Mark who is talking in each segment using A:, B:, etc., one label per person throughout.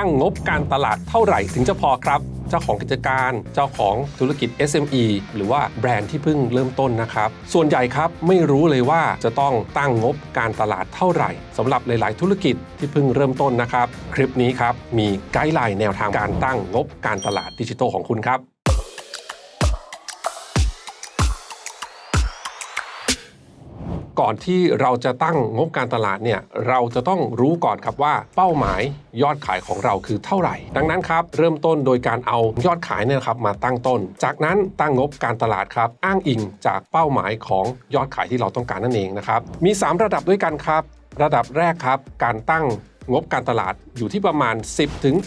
A: ตั้งงบการตลาดเท่าไหร่ถึงจะพอครับ เจ้าของกิจการเจ้าของธุรกิจ SME หรือว่าแบรนด์ที่เพิ่งเริ่มต้นนะครับ ส่วนใหญ่ครับไม่รู้เลยว่าจะต้องตั้งงบการตลาดเท่าไหร่สำหรับหลาย ๆ ธุรกิจที่เพิ่งเริ่มต้นนะครับ คลิปนี้ครับมีไกด์ไลน์แนวทางการตั้งงบการตลาดดิจิทัลของคุณครับ ก่อนที่เราจะตั้งงบการตลาดเนี่ยเราจะต้องรู้ก่อนครับว่าเป้าหมายยอดขายของเราคือเท่าไหร่ ดังนั้นครับเริ่มต้นโดยการเอายอดขายเนี่ยครับมาตั้งต้น จากนั้นตั้งงบการตลาดครับอ้างอิงจากเป้าหมายของยอดขายที่เราต้องการนั่นเองนะครับมี 3 ระดับด้วยกันครับ ระดับแรกครับการตั้ง งบการตลาดอยู่ที่ประมาณ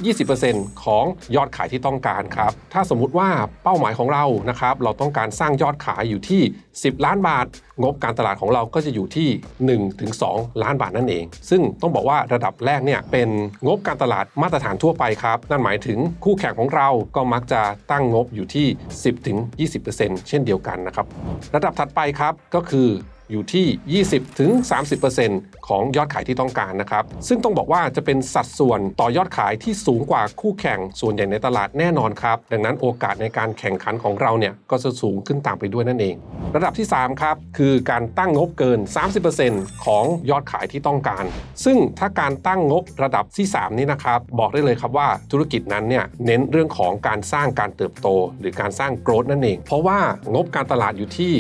A: 10-20%ของยอดขายที่ต้องการครับ ถ้าสมมุติว่าเป้าหมายของเรานะครับเราต้องการสร้างยอดขายอยู่ที่ 10 ล้านบาท งบการตลาดของเราก็จะอยู่ที่ 1-2 ล้านบาทนั่นเอง ซึ่งต้องบอกว่าระดับแรกเนี่ยเป็นงบการตลาดมาตรฐานทั่วไปครับ นั่นหมายถึงคู่แข่งของเราก็มักจะตั้งงบอยู่ที่ 10-20%เช่นเดียวกันนะครับ ระดับถัดไปครับก็คือ อยู่ที่ 20-30%ของยอดขายที่ต้องการนะครับ ซึ่งต้องบอกว่าจะเป็นสัดส่วนต่อยอดขายที่สูงกว่าคู่แข่งส่วนใหญ่ในตลาดแน่นอนครับ ดังนั้นโอกาสในการแข่งขันของเราเนี่ยก็จะสูงขึ้นตามไปด้วยนั่นเอง ระดับที่ 3 ครับ คือการตั้งงบเกิน 30%ของยอดขายที่ต้องการ ซึ่งถ้าการตั้งงบระดับที่ 3 นี้นะครับ บอกได้เลยครับว่าธุรกิจนั้นเนี่ยเน้นเรื่องของการสร้างการเติบโต หรือการสร้างโกรธนั่นเอง เพราะว่างบการตลาดอยู่ที่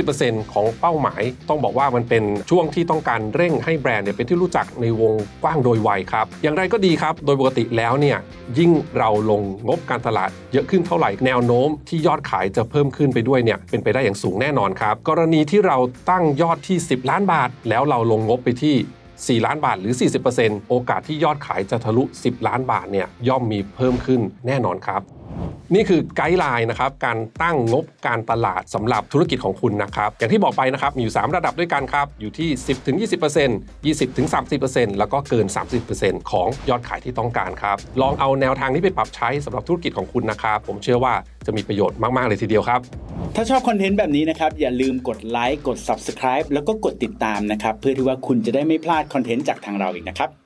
A: 30%ของเป้าหมายต้องบอกว่ามันเป็นช่วงที่ต้องการเร่งให้แบรนด์เนี่ยเป็นที่รู้จักในวงกว้างโดยไวครับ อย่างไรก็ดีครับ โดยปกติแล้วเนี่ยยิ่งเราลงงบการตลาดเยอะขึ้นเท่าไหร่แนวโน้มที่ยอดขายจะเพิ่มขึ้นไปด้วยเนี่ยเป็นไปได้อย่างสูงแน่นอนครับ กรณีที่เราตั้งยอดที่ 10 ล้านบาท แล้วเราลงงบไปที่4 ล้านบาทหรือ 40%โอกาสที่ยอดขายจะทะลุ 10 ล้านบาทเนี่ยย่อมมีเพิ่มขึ้นแน่นอนครับ นี่คือไกด์ไลน์นะครับการตั้งงบการตลาดสำหรับธุรกิจของคุณนะครับอย่างที่บอกไปนะครับมีอยู่ 3 ระดับด้วยกันครับอยู่ที่ 10-20% 20-30%แล้วก็เกิน 30%ของยอดขายที่ต้องการครับลองเอาแนวทางนี้ไปปรับใช้สำหรับธุรกิจของคุณนะครับผมเชื่อว่าจะมีประโยชน์มาก ๆ เลยทีเดียวครับ
B: ถ้าชอบคอนเทนต์แบบนี้นะครับ อย่าลืมกดไลค์กด Subscribe แล้วก็กดติดตามนะครับ เพื่อที่ว่าคุณจะได้ไม่พลาดคอนเทนต์จากทางเราอีกนะครับ